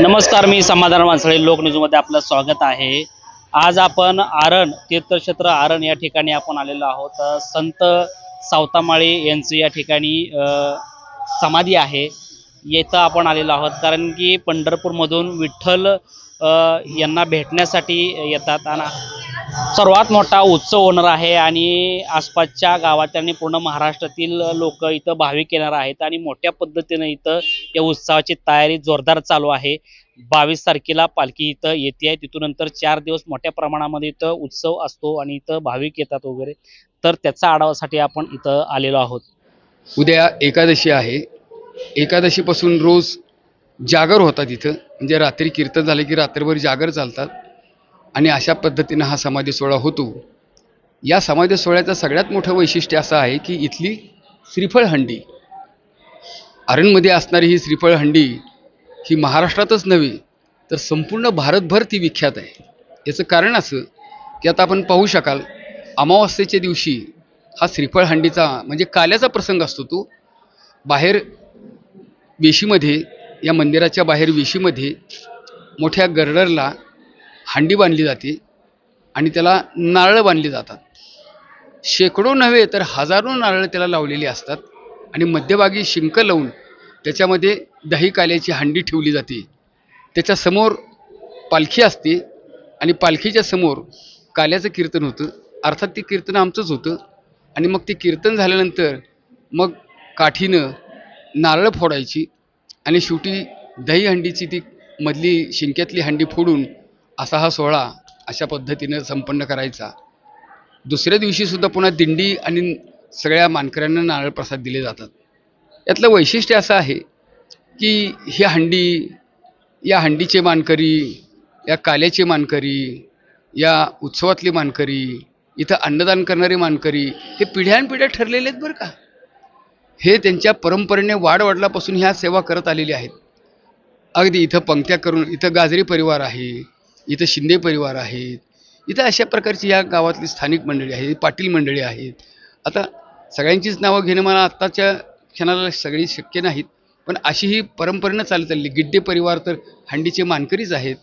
नमस्कार मी समाधान वानसळे लोकन्यूजमध्ये आपलं स्वागत आहे. आज आपण आरण तीर्थक्षेत्र आरण या ठिकाणी आपण आलेलो आहोत. संत सावतामाळी यांचं या ठिकाणी अ, समाधी आहे. येथं आपण आलेलो आहोत. कारण की पंढरपूरमधून विठ्ठल अ, यांना भेटण्यासाठी येतात. आणि सर्वात मोठा उत्सव होणार आहे आणि आसपासच्या गावात आणि पूर्ण महाराष्ट्रातील लोक इथं भाविक येणार आहेत आणि मोठ्या पद्धतीनं इथं या उत्सवाची तयारी जोरदार चालू आहे. बावीस तारखेला पालखी इथं येते आहे तिथून नंतर चार दिवस मोठ्या प्रमाणामध्ये इथं उत्सव असतो आणि इथं भाविक येतात वगैरे. तर त्याचा आढावासाठी आपण इथं आलेलो आहोत. उद्या एकादशी आहे. एकादशीपासून रोज जागर होतात इथं. म्हणजे रात्री कीर्तन झाले की रात्रभर जागर चालतात. आणि अशा पद्धतीनं हा समाधी सोहळा होतो. या समाधी सोहळ्याचं सगळ्यात मोठं वैशिष्ट्य असं आहे की इथली श्रीफळ हंडी अरणमध्ये असणारी ही श्रीफळ हंडी ही महाराष्ट्रातच नव्हे तर संपूर्ण भारतभर ती विख्यात आहे. याचं कारण असं की आता आपण पाहू शकाल अमावास्येच्या दिवशी हा श्रीफळ हंडीचा म्हणजे काल्याचा प्रसंग असतो तो. बाहेर वेशीमध्ये या मंदिराच्या बाहेर वेशीमध्ये मोठ्या गर्डरला हांडी बांधली जाते आणि त्याला नारळं बांधली जातात. शेकडो नव्हे तर हजारो नारळं त्याला लावलेली असतात आणि मध्यभागी शिंक लावून त्याच्यामध्ये दही काल्याची हांडी ठेवली जाते. त्याच्यासमोर पालखी असते आणि पालखीच्या समोर काल्याचं कीर्तन होतं. अर्थात ते कीर्तन आमचंच होतं आणि मग ते कीर्तन झाल्यानंतर मग काठीनं नारळ फोडायची आणि शेवटी दही हंडीची ती मधली शिंक्यातली हंडी फोडून असा हा सोहळा अशा पद्धतीनं संपन्न करायचा. दुसऱ्या दिवशीसुद्धा पुन्हा दिंडी आणि सगळ्या मानकऱ्यांना नारळ प्रसाद दिले जातात. यातलं वैशिष्ट्य असं आहे की ही हंडी या हंडीचे मानकरी या काल्याचे मानकरी या उत्सवातले मानकरी इथं अन्नदान करणारे मानकरी हे पिढ्यानपिढ्या ठरलेले आहेत बरं का. हे त्यांच्या परंपरेने वाढ वाढल्यापासून ह्या सेवा करत आलेली आहेत. अगदी इथं पंक्त्या करून इथं गाजरी परिवार आहे इथं शिंदे परिवार आहेत. इथं अशा प्रकारची या गावातली स्थानिक मंडळी आहेत पाटील मंडळी आहेत. आता सगळ्यांचीच नावं घेणं मला आत्ताच्या क्षणाला सगळी शक्य नाहीत पण अशी ही परंपरेनं चालत आलेली गिड्डे परिवार तर हंडीचे मानकरीच आहेत.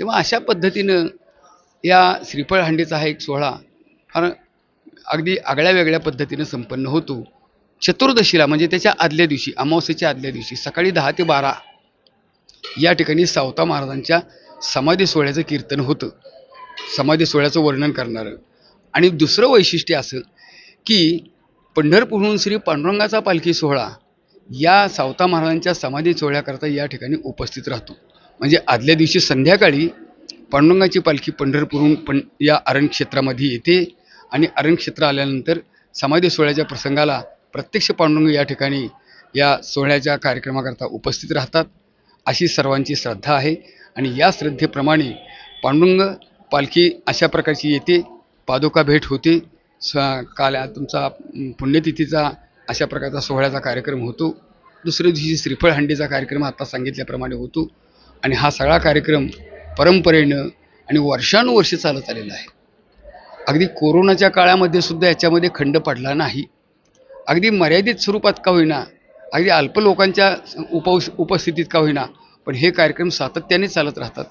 तेव्हा अशा पद्धतीनं या श्रीफळ हंडीचा हा एक सोहळा फार अगदी आगळ्या वेगळ्या पद्धतीनं संपन्न होतो. चतुर्दशीला म्हणजे त्याच्या आदल्या दिवशी अमावस्येच्या आदल्या दिवशी सकाळी दहा ते बारा या ठिकाणी सावता महाराजांच्या समाधी सोहळ्याचं कीर्तन होतं. समाधी सोहळ्याचं वर्णन करणारं. आणि दुसरं वैशिष्ट्य असं की पंढरपूरहून श्री पांडुरंगाचा पालखी सोहळा या सावता महाराजांच्या समाधी सोहळ्याकरता या ठिकाणी उपस्थित राहतो. म्हणजे आदल्या दिवशी संध्याकाळी पांडुरंगाची पालखी पंढरपूरहून पण या अरणक्षेत्रामध्ये येते आणि अरणक्षेत्र आल्यानंतर समाधी सोहळ्याच्या प्रसंगाला प्रत्यक्ष पांडुरंग या ठिकाणी या सोहळ्याच्या कार्यक्रमाकरता उपस्थित राहतात. अशी सर्वांची श्रद्धा आहे. आणि या श्रद्धेप्रमाणे पांडुरंग पालखी अशा प्रकारची येते. पादुका भेट होते. स काल तुमचा पुण्यतिथीचा अशा प्रकारचा सोहळ्याचा कार्यक्रम होतो. दुसऱ्या दिवशी श्रीफळ हंडीचा कार्यक्रम आता सांगितल्याप्रमाणे होतो. आणि हा सगळा कार्यक्रम परंपरेनं आणि वर्षानुवर्षे चालत आलेला आहे. अगदी कोरोनाच्या काळामध्ये सुद्धा याच्यामध्ये खंड पडला नाही. अगदी मर्यादित स्वरूपात का होईना अगदी अल्प लोकांच्या उप उपस्थितीत का होईना पण हे कार्यक्रम सातत्याने चालत राहतात.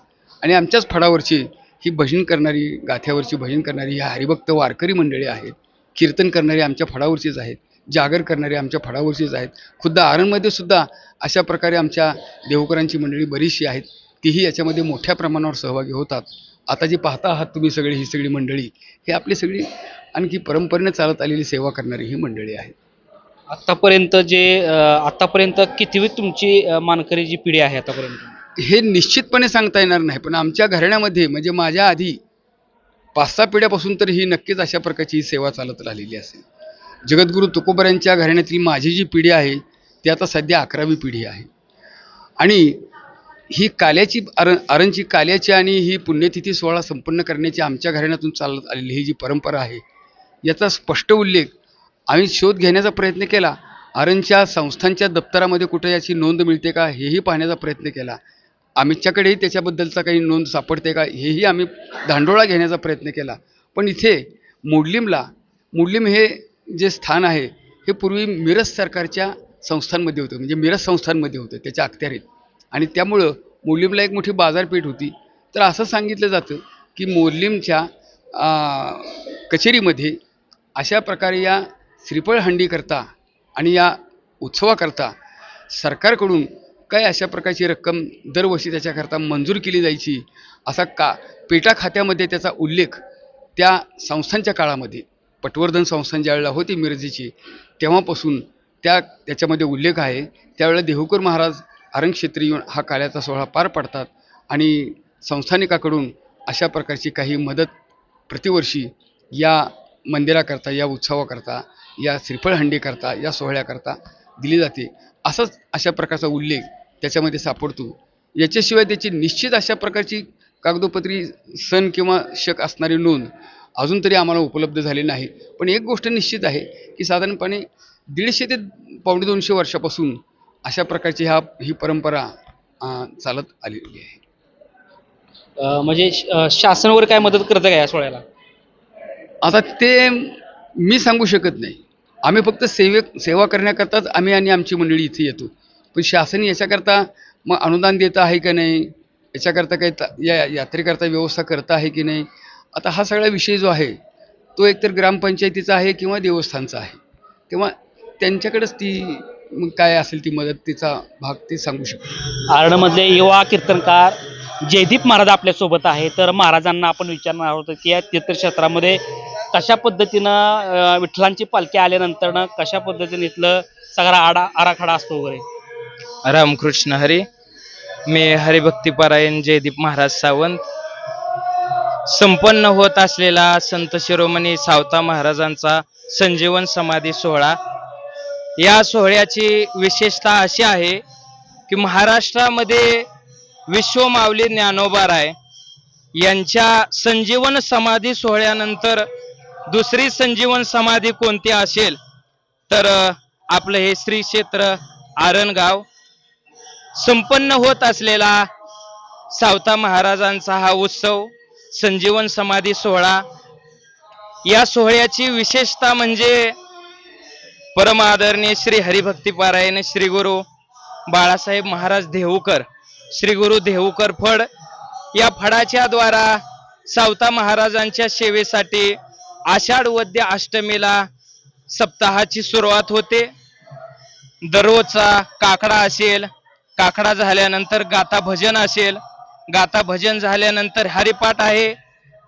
आणि आमच्याच फडावरची ही भजन करणारी गाथ्यावरची भजन करणारी ह्या हरिभक्त वारकरी मंडळी आहेत. कीर्तन करणारी आमच्या फडावरचीच आहेत. जागर करणारी आमच्या फडावरचीच आहेत. खुद्द आरणमध्ये सुद्धा अशा प्रकारे आमच्या देवकरांची मंडळी बरीचशी आहेत. तीही याच्यामध्ये मोठ्या प्रमाणावर सहभागी होतात. आता जे पाहता आहात तुम्ही सगळी ही सगळी मंडळी हे आपली सगळी आणखी परंपरेनं चालत आलेली सेवा करणारी ही मंडळी आहेत. आतापर्यंत जे आत्तापर्यंत आतापर्यंत कितवी तुमची मानकरी जी पिढी आहे आतापर्यंत? हे निश्चितपणे सांगता येणार नाही पण आमच्या घराण्यामध्ये म्हणजे माझ्या आधी पाच सहा पिढ्यापासून तर ही नक्कीच अशा प्रकारची ही सेवा चालत राहिलेली असेल. जगद्गुरू तुकोबऱ्यांच्या घराण्यातील माझी जी पिढी आहे ती आता सध्या अकरावी पिढी आहे. आणि ही काल्याची अर अरणची काल्याची आणि ही पुण्यतिथी सोहळा संपन्न करण्याची आमच्या घराण्यातून चालत आलेली ही जी परंपरा आहे याचा स्पष्ट उल्लेख आम्ही शोध घेण्याचा प्रयत्न केला. आरणच्या संस्थांच्या दप्तरामध्ये कुठे याची नोंद मिळते का हेही पाहण्याचा प्रयत्न केला. आमच्याकडेही त्याच्याबद्दलचा काही नोंद सापडते का हेही आम्ही धांडोळा घेण्याचा प्रयत्न केला. पण इथे मुडलिमला मुडलिम हे जे स्थान आहे हे पूर्वी मिरज सरकारच्या संस्थांमध्ये होतं म्हणजे मिरज संस्थांमध्ये होतं त्याच्या अखत्यारीत. आणि त्यामुळं मोडलीमला एक मोठी बाजारपेठ होती. तर असं सांगितलं जातं की मोडलीमच्या कचेरीमध्ये अशा प्रकारे या श्रीफळ हंडीकरता आणि या उत्सवाकरता सरकारकडून काय अशा प्रकारची रक्कम दरवर्षी त्याच्याकरता मंजूर केली जायची असा का पेटा खात्यामध्ये त्याचा उल्लेख त्या संस्थांच्या काळामध्ये पटवर्धन संस्थान ज्यावेळेला होती मिरजेची तेव्हापासून त्या त्याच्यामध्ये उल्लेख आहे. त्यावेळेला देहूकर महाराज अरंगक्षेत्री येऊन हा काळ्याचा सोहळा पार पाडतात आणि संस्थानिकाकडून अशा प्रकारची काही मदत प्रतिवर्षी या मंदिराकरता या उत्सवाकरता या श्रीफळ हंडीकरता या सोहळ्याकरता दिली जाते. असंच अशा प्रकारचा उल्लेख त्याच्यामध्ये सापडतो. याच्याशिवाय त्याची निश्चित अशा प्रकारची कागदोपत्री सण किंवा शक असणारी नोंद अजून तरी आम्हाला उपलब्ध झाली नाही. पण एक गोष्ट निश्चित आहे की साधारणपणे दीडशे ते पावणे दोनशे वर्षापासून अशा प्रकारची ह्या ही परंपरा चालत आलेली आहे. म्हणजे श- शासन वगैरे काय मदत करतं का या सोहळ्याला? आता ते मी सांगू शकत नाही. आम्ही फक्त सेवेक सेवा करण्याकरताच आम्ही आणि आमची मंडळी इथे येतो. पण शासन याच्याकरता मग अनुदान देत आहे का नाही? याच्याकरता काही ता- या यात्रेकरता व्यवस्था करता आहे की नाही? आता हा सगळा विषय जो आहे तो एकतर ग्रामपंचायतीचा आहे किंवा देवस्थानचा आहे. तेव्हा त्यांच्याकडेच ती मग काय असेल ती मदतीचा भाग ते सांगू शकतो. आरणमधले युवा कीर्तनकार जयदीप महाराज आपल्यासोबत आहे. तर महाराजांना आपण विचारणार आहोत की या तीर्थक्षेत्रामध्ये कशा पद्धतीनं विठ्ठलांची पालखी आल्यानंतर कशा पद्धतीने इथलं सगळा आडा आराखडा असतो वगैरे? रामकृष्ण हरी. मी हरिभक्तीपरायण जयदीप महाराज सावंत. संपन्न होत असलेला संत शिरोमणी सावता महाराजांचा संजीवन समाधी सोहळा. या सोहळ्याची विशेषता अशी आहे की महाराष्ट्रामध्ये विश्वमाऊली ज्ञानोबाराय यांच्या संजीवन समाधी सोहळ्यानंतर दुसरी संजीवन समाधी कोणती असेल तर आपलं हे श्री क्षेत्र आरणगाव. संपन्न होत असलेला सावता महाराजांचा हा उत्सव संजीवन समाधी सोहळा या सोहळ्याची विशेषता म्हणजे परमादरणीय श्री हरिभक्तीपारायण श्री गुरु बाळासाहेब महाराज देहूकर श्री गुरु देहूकर फड. या फडाच्या द्वारा सावता महाराजांच्या सेवेसाठी आषाढ वद्य अष्टमीला सप्ताहाची सुरुवात होते. दररोजचा काकडा असेल काकडा झाल्यानंतर गाथा भजन असेल गाथा भजन झाल्यानंतर हरिपाठ आहे.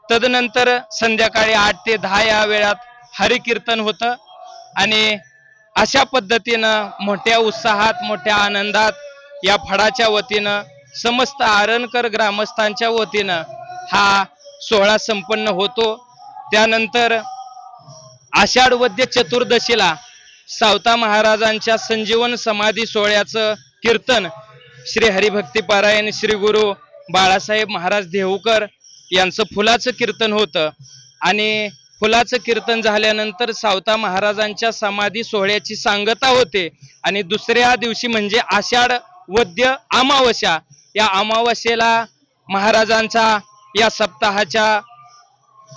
तदनंतर संध्याकाळी आठ ते दहा या वेळात हरिकीर्तन होतं आणि अशा पद्धतीनं मोठ्या उत्साहात मोठ्या आनंदात या फडाच्या वतीनं समस्त आरणकर ग्रामस्थांच्या वतीनं हा सोहळा संपन्न होतो. त्यानंतर आषाढ वद्य चतुर्दशीला सावता महाराजांच्या संजीवन समाधी सोहळ्याचं कीर्तन श्री हरिभक्ती पारायण श्री गुरु बाळासाहेब महाराज देहूकर यांचं फुलाचं कीर्तन होतं. आणि फुलाचं कीर्तन झाल्यानंतर सावता महाराजांच्या समाधी सोहळ्याची सांगता होते. आणि दुसऱ्या दिवशी म्हणजे आषाढ वद्य अमावस्या या अमावस्येला महाराजांचा या सप्ताहाच्या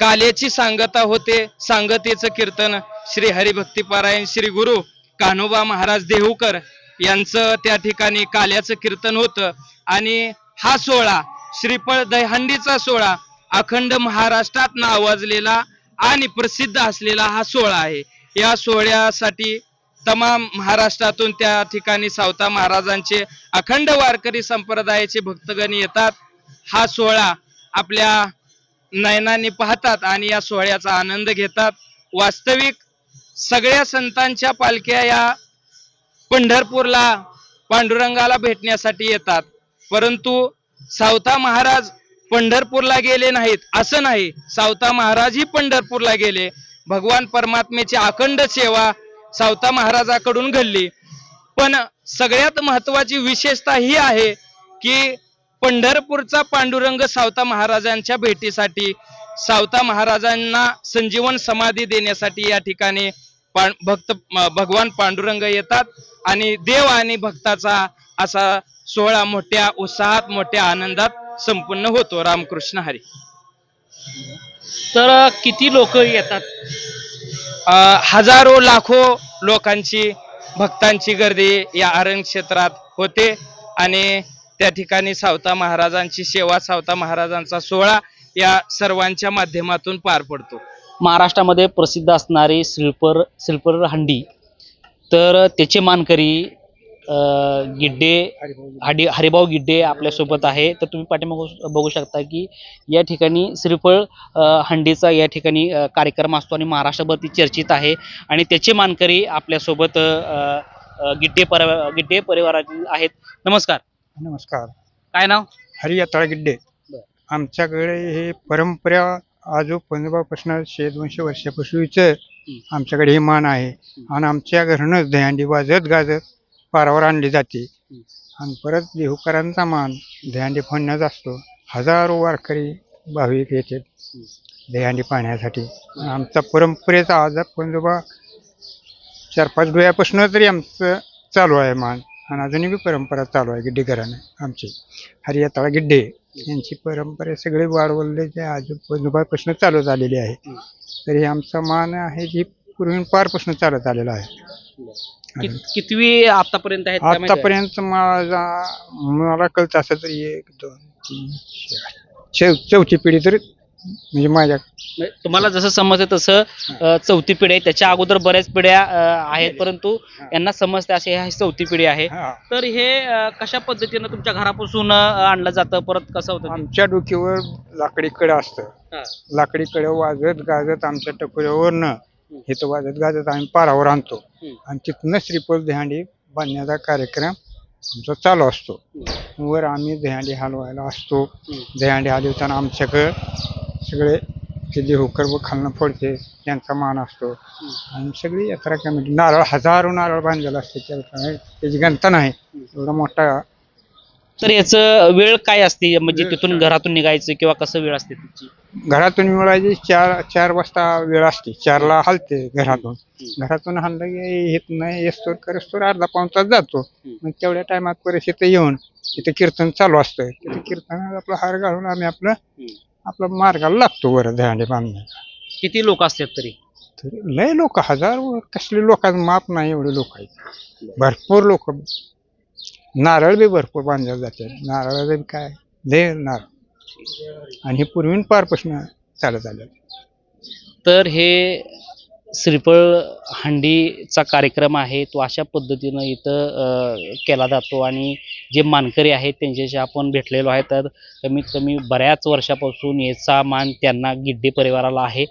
काल्याची सांगता होते. सांगतेचं कीर्तन श्री हरिभक्तीपारायण श्री गुरु कान्होबा महाराज देहूकर यांचं त्या ठिकाणी काल्याचं कीर्तन होतं. आणि हा सोहळा श्रीफळ दहंडीचा सोहळा अखंड महाराष्ट्रात नावाजलेला आणि प्रसिद्ध असलेला हा सोहळा आहे. या सोहळ्यासाठी तमाम महाराष्ट्रातून त्या ठिकाणी सावता महाराजांचे अखंड वारकरी संप्रदायाचे भक्तगण येतात. हा सोहळा आपल्या नयनाने पाहतात आणि या सोहळ्याचा आनंद घेतात. वास्तविक सगळ्या संतांच्या पालख्या या पंढरपूरला पांडुरंगाला भेटण्यासाठी येतात. परंतु सावता महाराज पंढरपूरला गेले नाहीत. असं नाही सावता महाराजही पंढरपूरला गेले. भगवान परमात्मेची अखंड सेवा सावता महाराजाकडून घडली. पण सगळ्यात महत्वाची विशेषता ही आहे की पंढरपूरचा पांडुरंग सावता महाराजांच्या भेटीसाठी सावता महाराजांना संजीवन समाधी देण्यासाठी या ठिकाणी भक्त भगवान पांडुरंग येतात आणि देव आणि भक्ताचा असा सोहळा मोठ्या उत्साहात मोठ्या आनंदात संपन्न होतो. रामकृष्ण हरी. तर किती लोक येतात? हजारो लाखो लोकांची भक्तांची गर्दी या अरण क्षेत्रात होते आणि त्या ठिकाणी सावता महाराजांची सेवा सावता महाराजांचा सोहळा या सर्वांच्या माध्यमातून पार पडतो. महाराष्ट्रामध्ये प्रसिद्ध असणारी शिल्पर श्रीपर हंडी. तर त्याचे मानकरी गिड्डे हडी हरिभाऊ गिड्डे आपल्यासोबत आहे. तर तुम्ही पाठीमागं बघू शकता की या ठिकाणी श्रीफळ हंडीचा या ठिकाणी कार्यक्रम असतो आणि महाराष्ट्रभर ती चर्चित आहे. आणि त्याचे मानकरी आपल्यासोबत गिड्डे पर गिड्डे परिवारातील आहेत. नमस्कार. नमस्कार. काय नाव? हरियात्रा गिड्डे बर. आमच्याकडे हे परंपरा आजो पंजोबापासून शे दोनशे वर्षापासूनच आमच्याकडे हे मान आहे. आणि आमच्या घरनंच दहीहंडी वाजत गाजत पारावर आणली जाते. आणि परत देहूकरांचा मान दहीहंडी फोडण्याचा असतो. हजारो वारकरी भाविक येतात दहीहंडी पाहण्यासाठी. आमचा परंपरेचा आज पंजोबा चार पाच डोळ्यापासून तरी आमचं चालू आहे मान. आणि अजूनही बी परंपरा चालू आहे गिड्डेकरांना आमची. हरियाताळा गिड्डे यांची परंपरा सगळे वाढवले जे आजोबापासून चालू झालेली आहे. तर हे आमचा मान आहे जी पूर्वी पारपासून चालत आलेला आहे. कितवी आतापर्यंत आहे? आतापर्यंत माझा मला कळत असं तरी एक दोन तीन चौथी पिढी तर म्हणजे माझ्या म्हणजे तुम्हाला जसं समजते तसं अं, चौथी पिढी आहे त्याच्या अगोदर बऱ्याच पिढ्या अं, आहेत परंतु यांना समजते असे ह्या चौथी पिढी आहे हा. तर हे अं, कशा पद्धतीनं तुमच्या घरापासून अं, आणलं जातं परत कसं होतं ते? आमच्या डोक्यावर लाकडी कडं असतं हा. लाकडी कडं वाजत गाजत आमच्या टकोऱ्यावरनं इथं वाजत गाजत आम्ही पारावर आणतो हम्म. आणि तिथनं श्रीफळ दहांडी बांधण्याचा कार्यक्रम आमचा चालू असतो वर आम्ही दहांडी हलवायला असतो हम्म. दहांडी हलवताना आमच्याकडं सगळे ते देहूकर व खालनं फोडते त्यांचा मान असतो. आणि सगळी यात्रा कमिटी नारळ हजारो नारळ बांधलेला असते त्याला त्याची गणता नाही एवढा मोठा तर याचं वेळ काय असते? म्हणजे तिथून? घरातून निघायचं किंवा कसं वेळ असते तिची घरातून मिळायची चार चार वाजता वेळ असते. चारला हलते घरातून. घरातून हललं की येत नाही येस्तोर करस्तोर अर्धा पाऊन तास जातो. मग तेवढ्या टायमात परत इथं येऊन इथं कीर्तन चालू असतं. तिथं कीर्तनात आपला हार घालून आम्ही आपलं आपला मार्गाला लागतो वर दहांडे बांधण्याचा किती लोक असतात तरी? तर लय लोक हजार कसले लोकांचं माप नाही एवढे लोक आहेत. भरपूर लोक. नारळ बी भरपूर बांधले जाते नारळाचं बी काय? लय नारळ. आणि हे पूर्वीन पारपासून चालत आलं तर हे श्रीफळ हंडीचा कार्यक्रम आहे तो अशा पद्धतीनं इथं केला जातो आणि जे मानकरी आहेत त्यांच्याशी आपण भेटलेलो आहे तर कमीत कमी बऱ्याच वर्षापासून याचा मान त्यांना गिड्डे परिवाराला आहे.